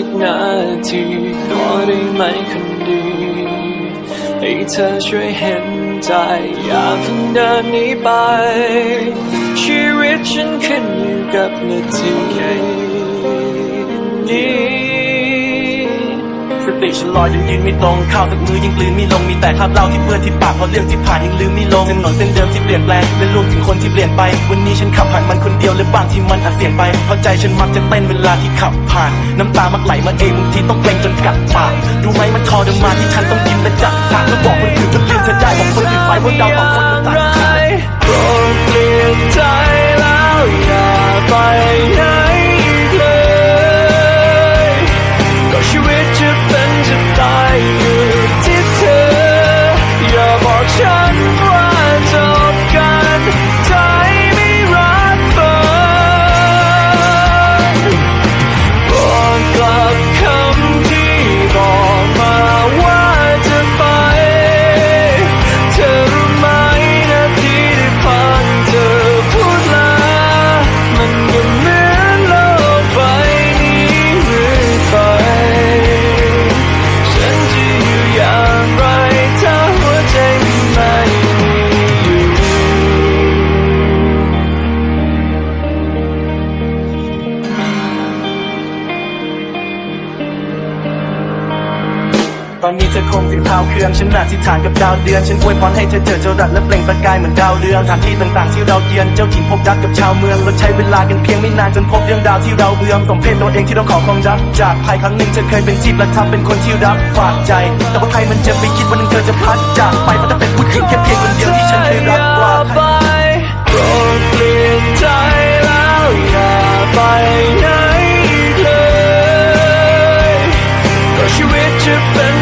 กันสักนาทีขอได้ไหมคนดีให้เธอช่วยเห็นใจอย่าเพิ่งเดินหนีไป ชีวิตฉันขึ้นอยู่กับนาทีนี้ ติฉันลอยยังยืนไม่ตรงข้าวสักมือยังกลืนไม่ลงมีแต่คราบเล่าที่เปื้อนที่ปากเพราะเรื่องที่ผ่านยังลืมไม่ลงถนนเส้นเดิมที่เปลี่ยนแปลงและรวมถึงคนที่เปลี่ยนไป วันนี้ฉันขับผ่านมันคนเดียวและบางที่มันอาจเสียงไปเพราะใจฉันมักจะเต้นเวลาที่ขับผ่าน น้ำตามักไหลมาเองบางทีต้องเกรงจนกัดปากรู้ไหมมันทรมาที่ฉันต้องยิ้มและจับปากแล้วบอกคนอื่นว่าลืมเธอได้บอกคนอื่นไปว่าเราวต่างกัานกับดาวเดือน ฉันอวยพรให้เธอเจอเจ้ารัดและเปล่งประกายเหมือนดาวเรืองสถานที่ต่างๆที่เราเยือนเจ้าถิ่นพบรักกับชาวเมืองเราใช้เวลากันเพียงไม่นานจนพบเรื่องราวที่เราเบื่อสมเพศตัวเองที่ต้องขอความรักจากใครครั้งหนึ่งเธอเคยเป็นที่ประทับเป็นคนที่รักฝากใจ แต่ว่าใครมันจะไปคิดวันหนึงเธอจะพัดจากไปเพราะเธอเป็นผู้หญิงแค่เพียงคนเดียวที่ฉันเคยรักกว่าใครไปโปรดเปลี่ยนใจแล้วอย่าไปไหนอีกเลยก็ชีวิตจะเป็น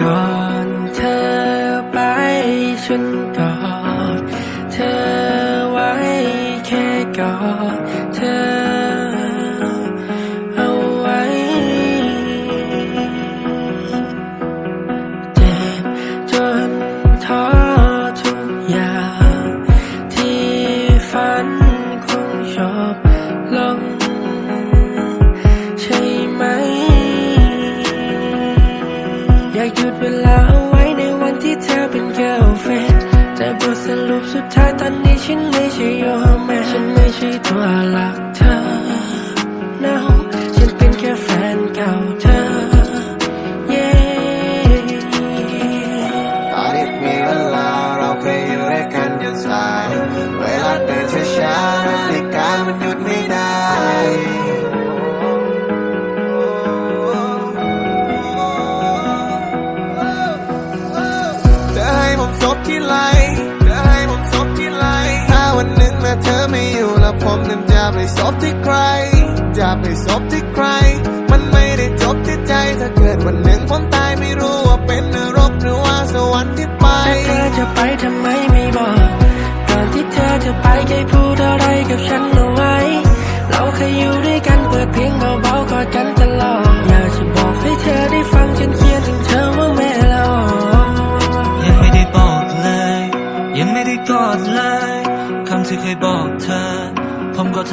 ก่อนเธอไปฉันก เวลาเอาไว้ในวันที่เธอเป็น girl ไม่อยู่แล้วผมนั้นจะไปซบที่ใคร จะไปซบที่ใคร มันไม่ได้จบที่ใจ ถ้าเกิดวันหนึ่งผมตายไม่รู้ว่าเป็นนรกหรือว่าสวรรค์ที่ไปแต่เธอจะไปทำไมไม่บอกก่อนที่เธอจะไปแค่พูดอะไรกับฉันเอาไว้ เราเคยอยู่ด้วยกันเปิดเพลงเบาๆกอดกัน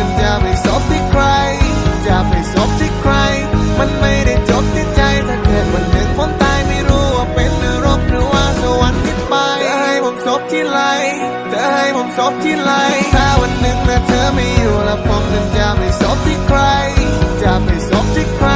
นั้นจะไปสบที่ใคร จะไปสบที่ใคร มันไม่ได้จบที่ใจถ้าเกิดวันหนึ่งผมตายไม่รู้ว่าเป็นนรกหรือว่าสวรรค์ที่ไปเธอให้ผมสบที่ไหลเธอให้ผมสบที่ไรถ้าวันหนึ่งเมื่อเธอไม่อยู่แล้วผมนั้นจะไปสบที่ใคร จะไปสบที่ใคร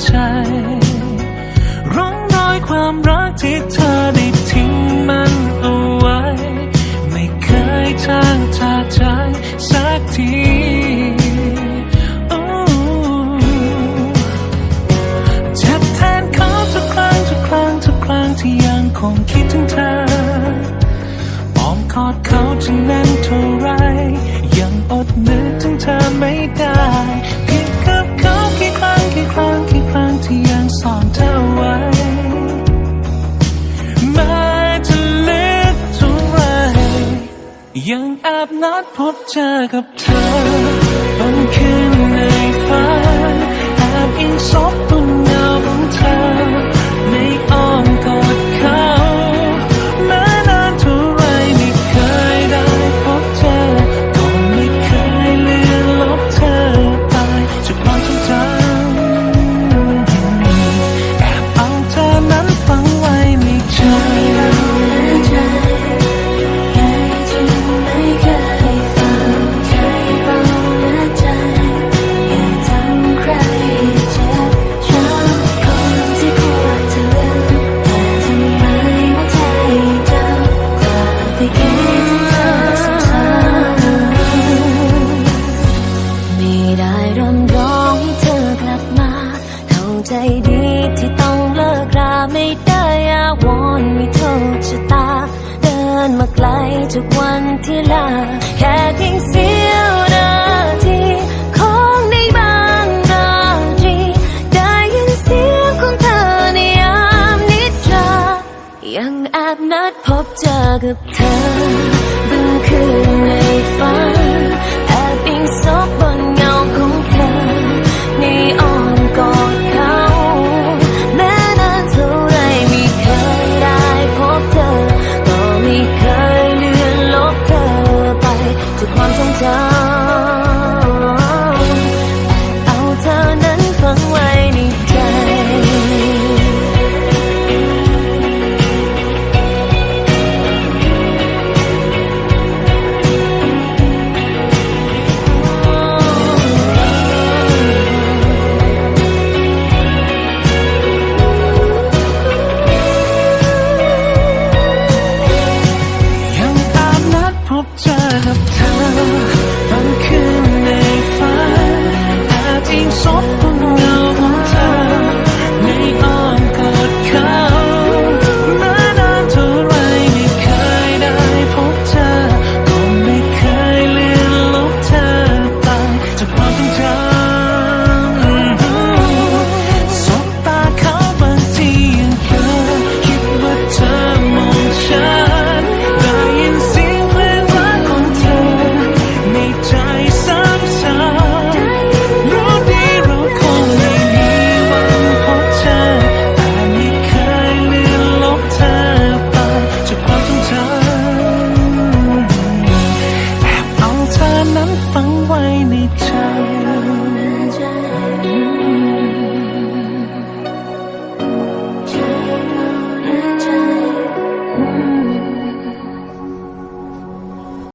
ใซ่อนเธอไว้แม้จะลึกเท่าไรยังแอบนัดพบเจอกับเธอบางคืนในฝันแอบอิงซบบนเงาของเธอ นไม่โทษชะตา เดินมาไกลจากวันที่ลา แค่เพียงเสี้ยวนาทีของในบางราตรีได้ยินเสียงของเธอในยามนิทรายังแอบนัดพบเจอกับเธอ